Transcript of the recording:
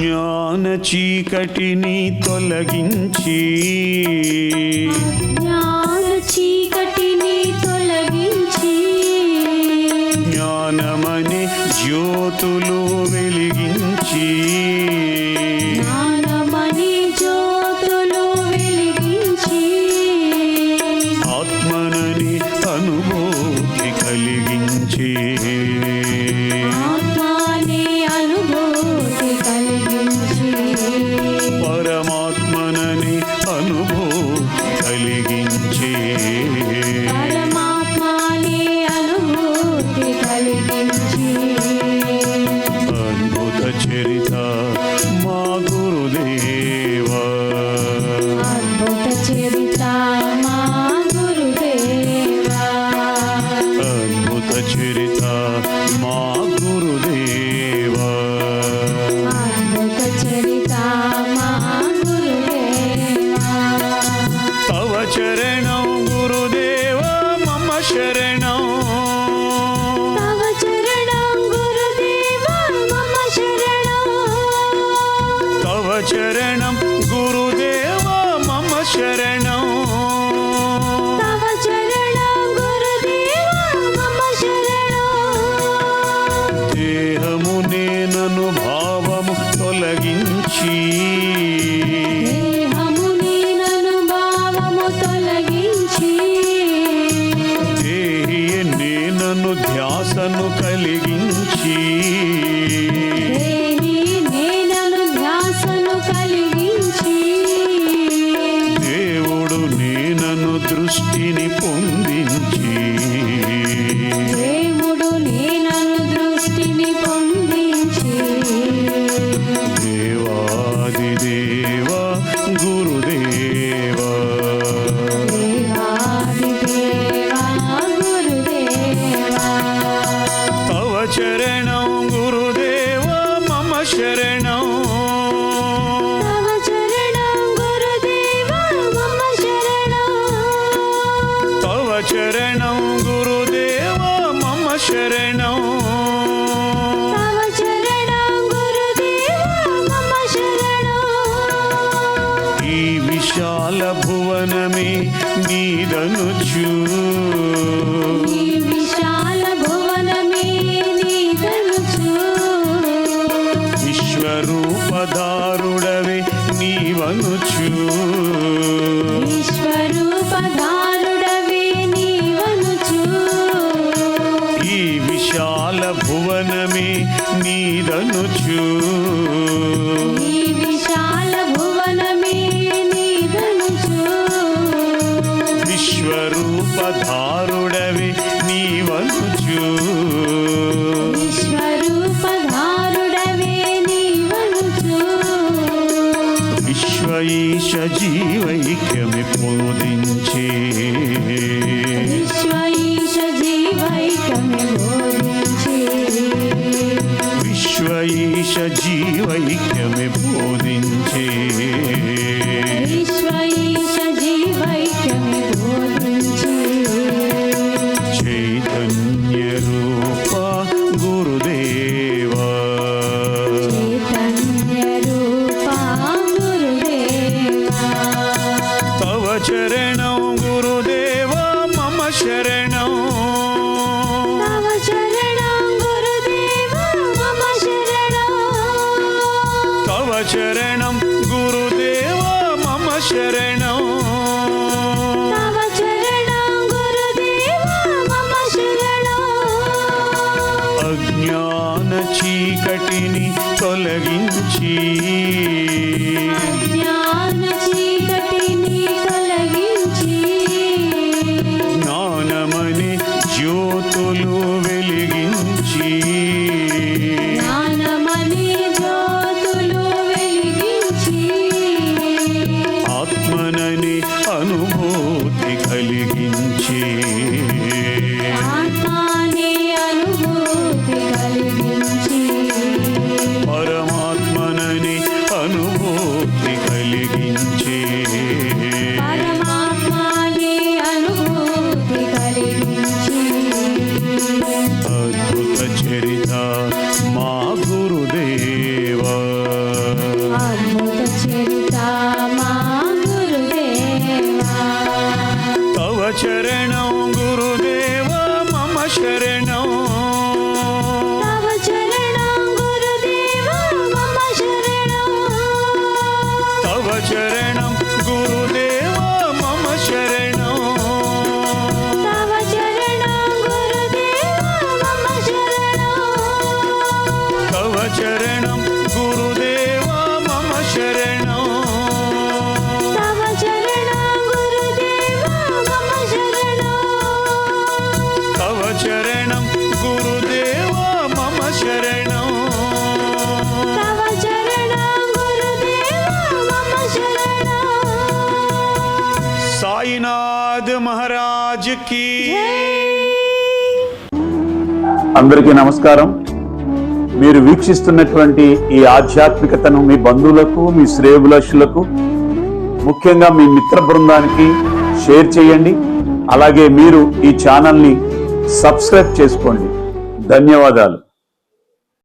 జ్ఞాన చీకటిని తొలగించి. జ్ఞాన చీకటిని తొలగించి. జ్ఞానమని జ్యోతులు వెలిగించి. జ్ఞానమణి జ్యోతులు వెలిగించి. ఆత్మనని అనుభూతి కలిగించి. అనుభూతి కలిగించి. అద్భుత చరిత మా గురుదేవా శరణం గురుదేవా మమ శరణం. ఈ విశాల భువనమే నీదనుచు. విశాల భువనమే నీదనుచు. విశ్వరూపధారుడవే నీవనుచు. నీదనుచు. ఈ విశాల భువనమే నీదనుచు. విశ్వరూపధారుడవే జీవైకమే బోధించి చైతన్య రూప గురుదేవా. చైతన్య రూపా గురుదేవా తవ చరణం గురుదేవా మమ శరణం తవ చరణం గురుదేవా మమ శరణం. తవ చరణం గురుదేవా మమ శరణం. చీకటిని తొలగించి. జ్ఞానమని జ్యోతులు వెలిగించి. ఆత్మనని అనుభూతి కలిగించి. సాయినాథ్ మహారాజ్కి. అందరికీ నమస్కారం. మీరు వీక్షిస్తున్నటువంటి ఈ ఆధ్యాత్మికతను మీ బంధువులకు మీ శ్రేయభిలాషులకు ముఖ్యంగా మీ మిత్ర బృందానికి షేర్ చేయండి. అలాగే మీరు ఈ ఛానల్ని సబ్స్క్రైబ్ చేసుకోండి. ధన్యవాదాలు.